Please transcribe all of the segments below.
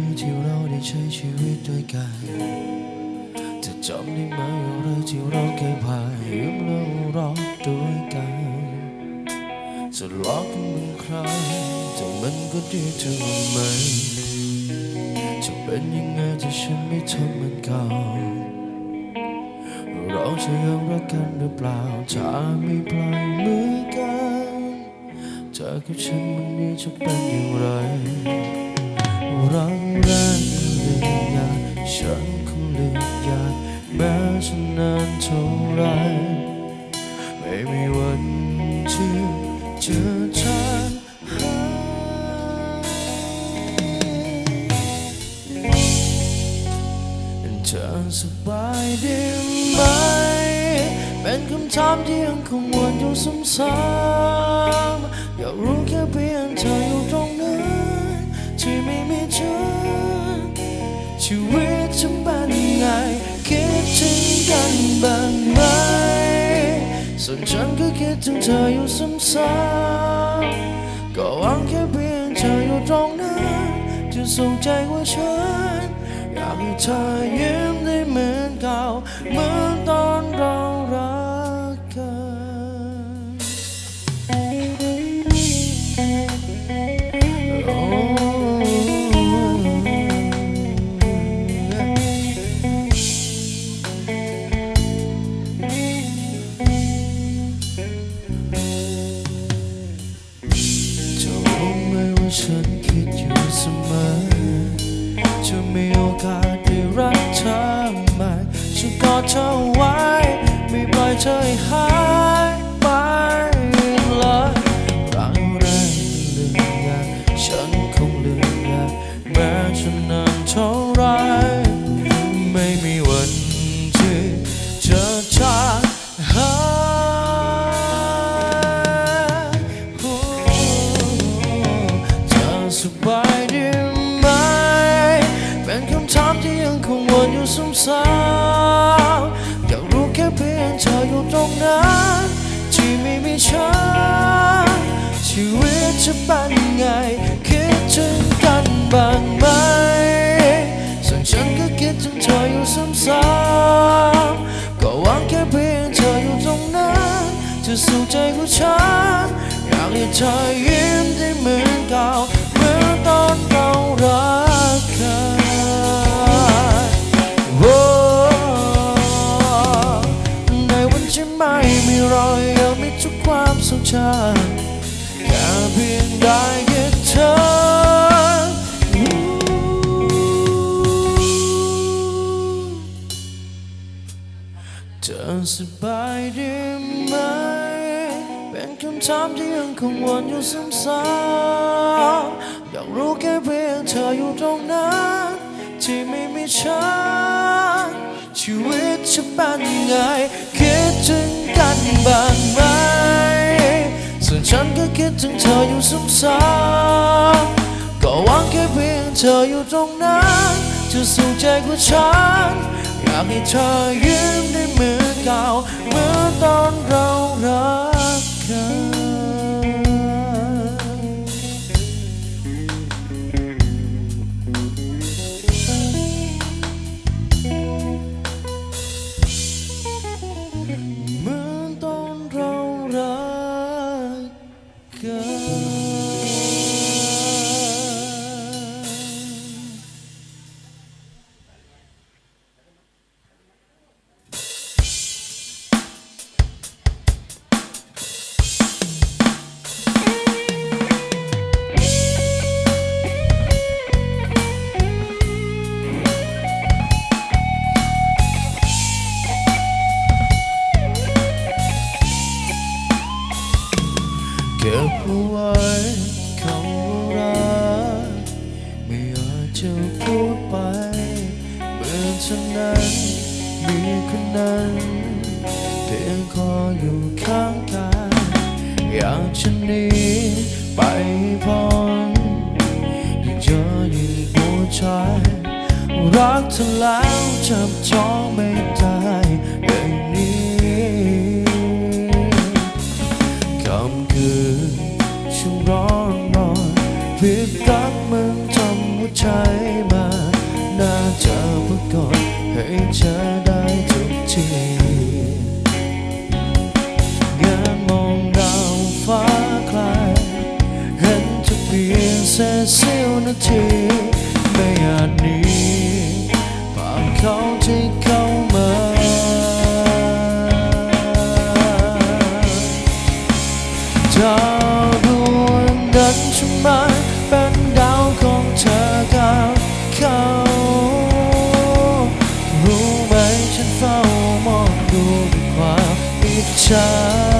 ปีที่เราได้ใช้ชีวิตด้วยกันเธอจำได้ไหมอะไรที่เราเคยผ่านยืมแล้วเราด้วยกันจะรอกันบางครั้งแต่มันก็ดีเท่าไหมจะเป็นยังไงถ้าฉันไม่ทำเหมือนเก่าเราจะยังรักกันหรือเปล่าถ้าไม่ปล่อยมือกันเธอกับฉันวันนี้จะเป็นอย่างไร รักแรกเลยอยากฉันคงลยอยากแม้จะนนานเท่าไรไม่มีวันที่เจะทานหายเธอสบายดีไหม เป็นคำถามที่ยังคงวนอยู่ซ้ำๆอยากรู้แค่เพียง ไม่มีเธอชีวิตจะเป็นไงคิดถึงกันบ้างไหมส่วนฉันก็คิดถึงเธออยู่ซ้ำๆก็หวังแค่เพียงเธออยู่ตรงนั้นจะส่งใจว่าฉันอยากให้เธอยิ้มได้เหมือนเก่าเหมือนตอน น ความทรงจำแค่เพียงได้แค่เธอเธอสบายดีไหม เป็นคำถามที่ยังคงวนอยู่ซ้ำๆอยากรู้แค่เพียงเธออยู่ตรงนั้นที่ไม่มีฉันชีวิตจะเป็นไง คิดถึงกันบ้างไหม อยู่ซ้ำๆก็หวังแค่เพียงเธออยู่ตรงนั้นจะสู่ใจของฉัน อยากให้เธอยิ้มด้วยมือเก่า เมื่อตอนเรารักกัน เธอแล้วจับจองไม่ได้อย่นี้คำคืนฉันร้อนนอนผิดรักมึงทำหัวใจมา น่าจะพักก่อนให้เธอได้ทุกทีงานมองดาวฟ้าคลายเห็นเธอเพียงแค่เสี้ยวนาทีไม่อาจ เขาที่เข้ามาดาวดวงนั้นฉันมาเป็นดาวของเธอกับเขารู้ไหมฉันเฝ้ามองดูความอิจฉา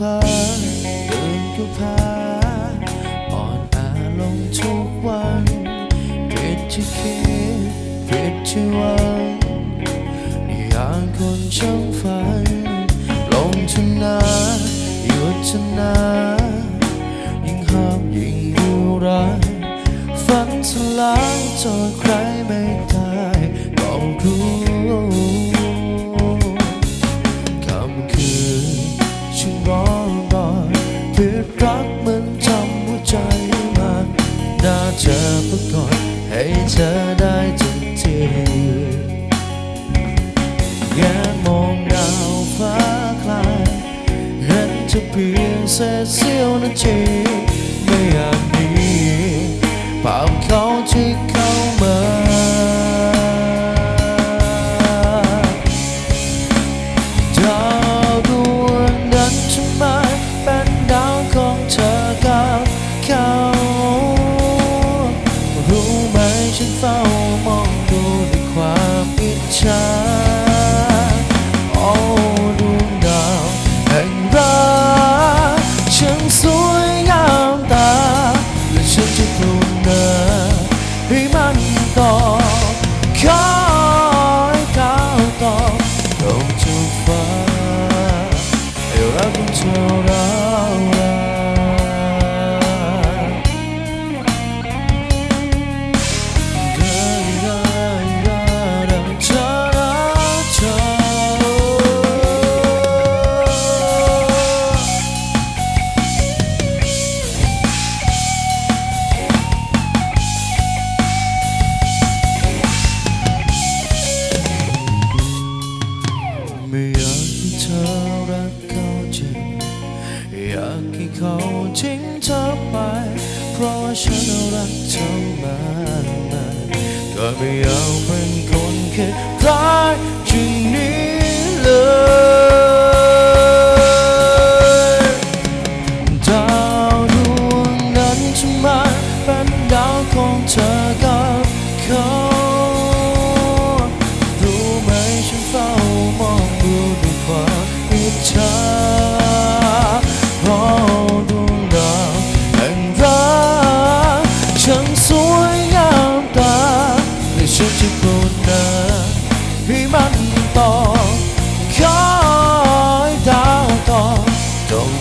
องก็พาเดินก็พาอ่อนอาลงทุกวันผิดที่คิดผิดที่หวังอย่างคนช่างฝันลงชนะหยุดชนะยิ่งห้ามยิ่งดูร้ายฝันสลายจนใครไม่ได้ก็รู้ รักมันจำหัวใจมันน่าจะประกอบให้เธอได้ทันทีแงมองดาวฟ้าคลายเห็นเธอเพียงเศษเสี้ยวนาทีไม่อยาจหนีภาพเขาที่เข้ามา ฉันรักเธอมากมายก็ไม่เอาเป็นคนแค่รักจริง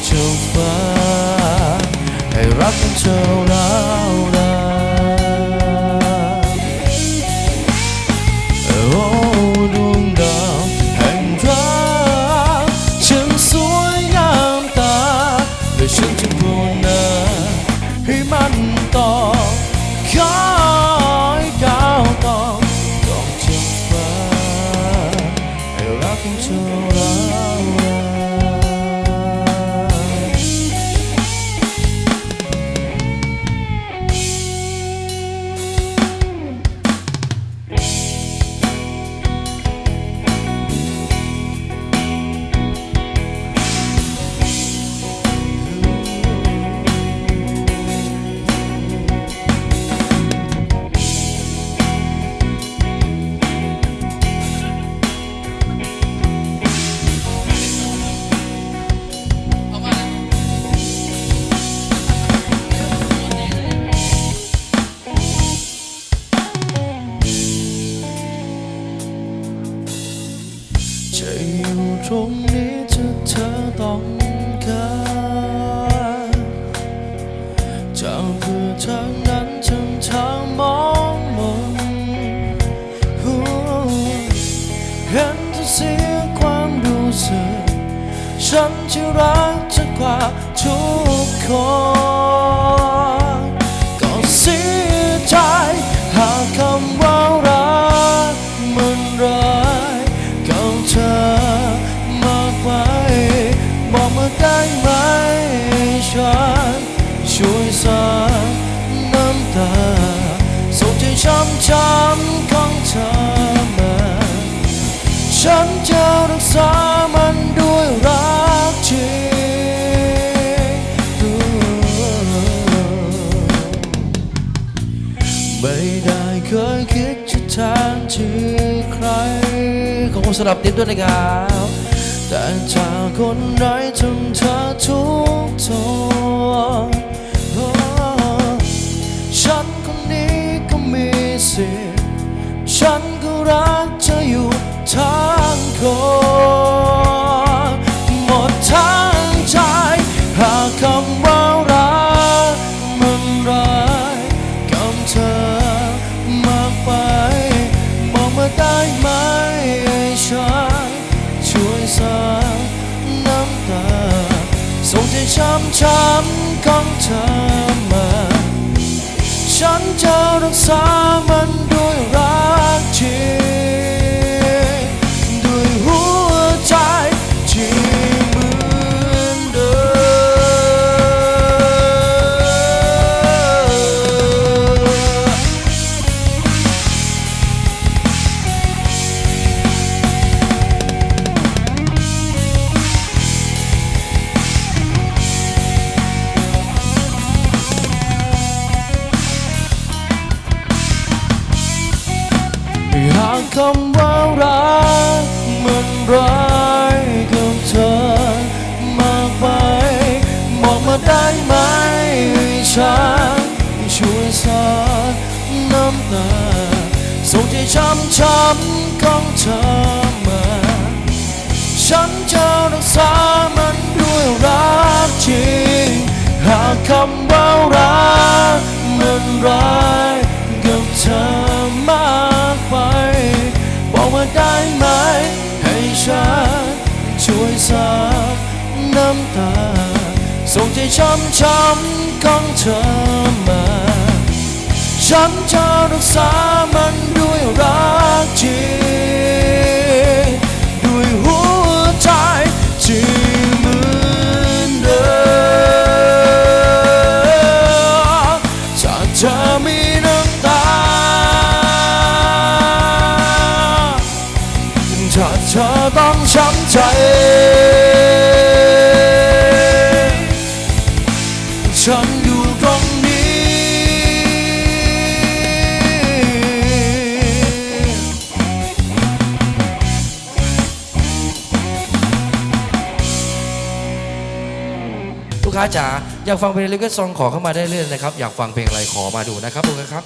เจ้าฟ้าให้รักของเธอเร รงนี้ถ้าเธอต้องการจะเพื่อทางนั้นทำทางมองมนเห็นเธอเสียความรู้สึกฉันจะรักจธกว่าทุกคน ฉันช่วยซับน้ำตาส่งใจช้ำช้ำของเธอมาฉันจะรักษามันด้วยรักจริงไม่ได้เคยคิดจะแทนที่ใครขอบคุณสำหรับติ๊ด้วยนะครับ แต่จากคนไหนทำเธอทุกทนฉันคนนี้ก็มีสิทธิ์ฉันก็รักเธออยู่ทั้งคนหมดทาง ช้ำช้ำของเธอมา ฉันจะรักษามันด้วยรักจริง มาได้ไหมให้ฉันช่วยซับน้ำตาส่งใจช้ำช้ำของเธอมา ฉันจะรักษามันด้วยรักจริง หากคำว่ารักมันร้ายกับเธอมากไป บอกมาได้ไหมให้ฉันช่วยซับน้ำตา ส่ช้ำช้ำของเธอมา ฉันจะรักษามันด้วยรัก อยากฟังเพลงลิเกซองขอเข้ามาได้เรื่อยนะครับ อยากฟังเพลงอะไรขอมาดูนะครับลูกค้าครับ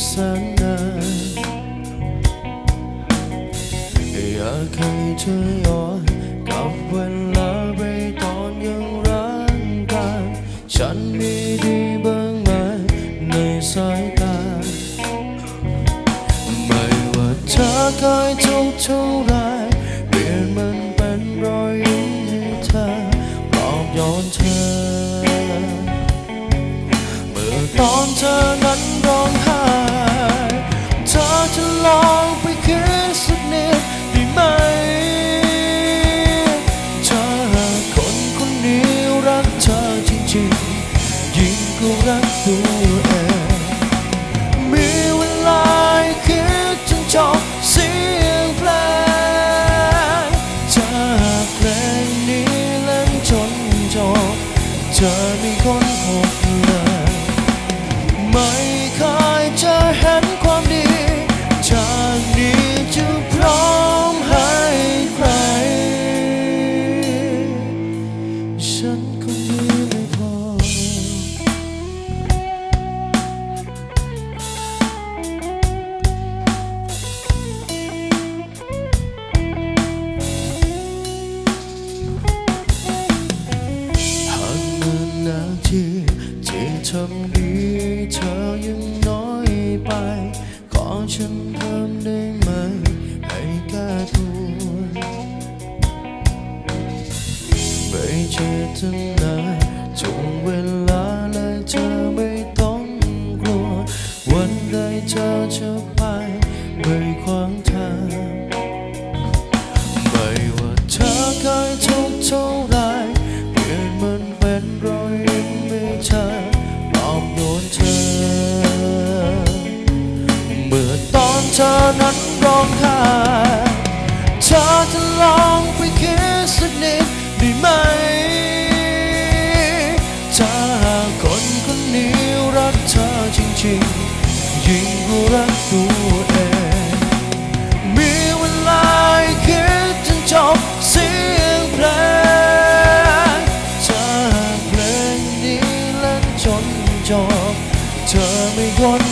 อีกสักนานอยากให้เธอย้อนกับเวลาไปตอนยังรักกันฉันมีดีบ้างไหมในสายตา ไม่ว่าเธอเคยทุกเท่าไรเปลี่ยนมันเป็นรอยยิ้มให้เธอปลอบโยนเธอ เมื่อตอนเธอ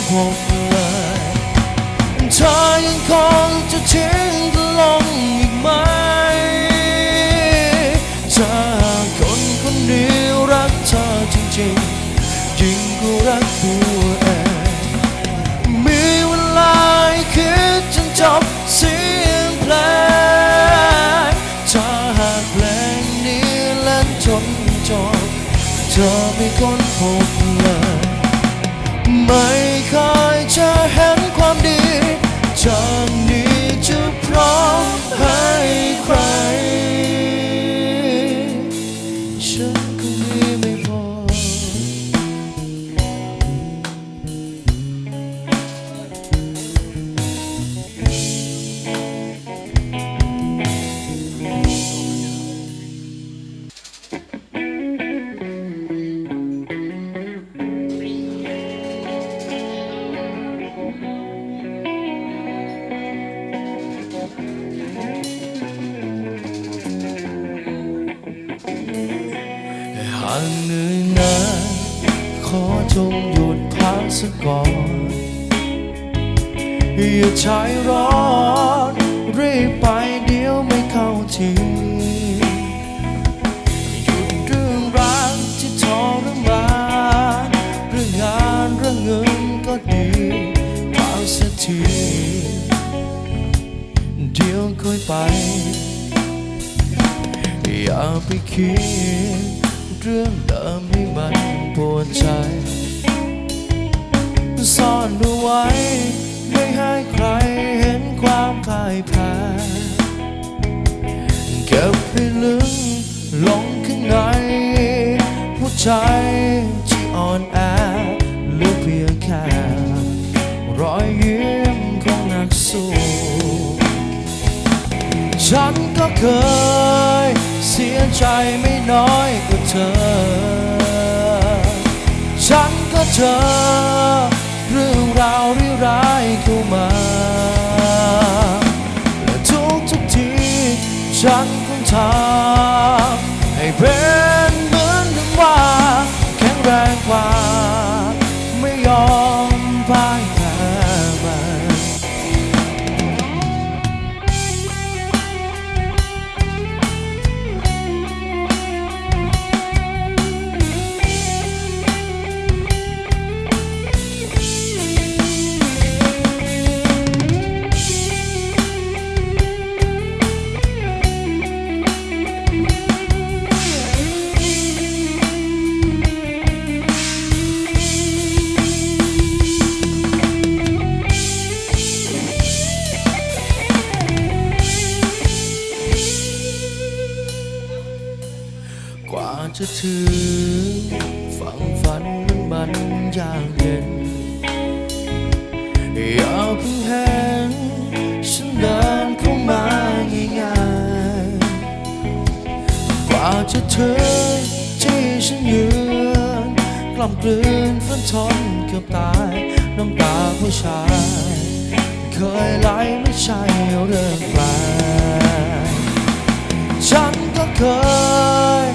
ค้นพบเลยเธอยังคงจะทิ้งลงอีกไหมถ้ากคนคนนี้รักเธอจริงๆยิ่งกว่ารักตั อย่าใช้ร้อนรีบไปเดี๋ยวไม่เข้าทีหยุดเรื่องรักที่ทรมานเรื่องงานเรื่องเงินก็ดีพักสักทีเดี๋ยวค่อยไป อย่าไปคิดเรื่อง ใจที่อ่อนแอเหลือเพียงแค่รอยยิ้มของนักสู้ฉันก็เคยเสียใจไม่น้อยกว่าเธอ ฉันก็เจอเรื่องราวร้ายๆเข้ามาและทุกทุกๆทีฉันคงทำให้เป็น กว่าจะถึงฝั่งฝันนั้นมันยากเย็นอย่าเพิ่งเห็นฉันเดินเข้ามาง่ายๆกว่าจะถึงที่ฉันยืนกล่ำกลืนฝันทนเกือบตายน้ำตาผู้ชาย เคยไหลไม่ใช่เรื่องแปลกฉันก็เคย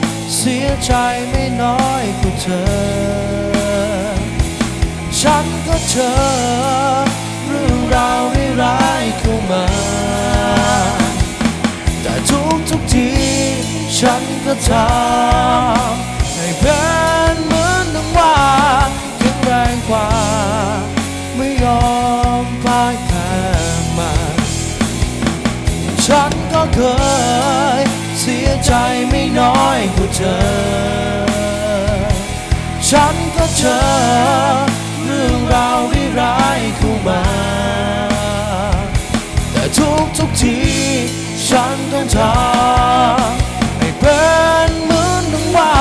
สียใจไม่น้อยกว่าเธอ ฉันก็เจอเรื่องราวร้ายเข้ามา แต่ทุกทุกทีฉันก็ทำให้เป็นเหมือนดังว่าแข็งแรงกว่า ไม่ยอมพ่ายแพ้มันฉันก็เคยเสียใจไม่น้อยกว่า อ ฉันก็เจอเรื่องราวร้ายๆเข้ามา แต่ทุกทุกทีฉันต้องทำให้เป็นเหมือนดังว่า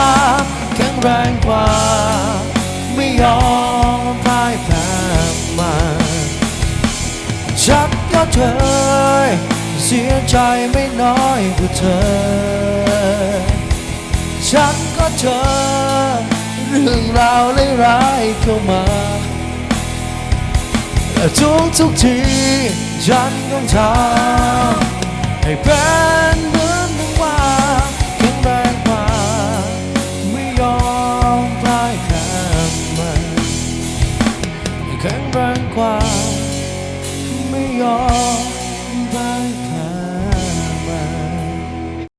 แข็งแรงกว่า ไม่ยอมพ่ายแพ้มันฉันก็เคยเสียใจไม่น้อยกว่าเธอ ฉันก็เจอเรื่องราวร้ายๆเข้ามาและทุกทุกทีฉันต้องทำให้เป็น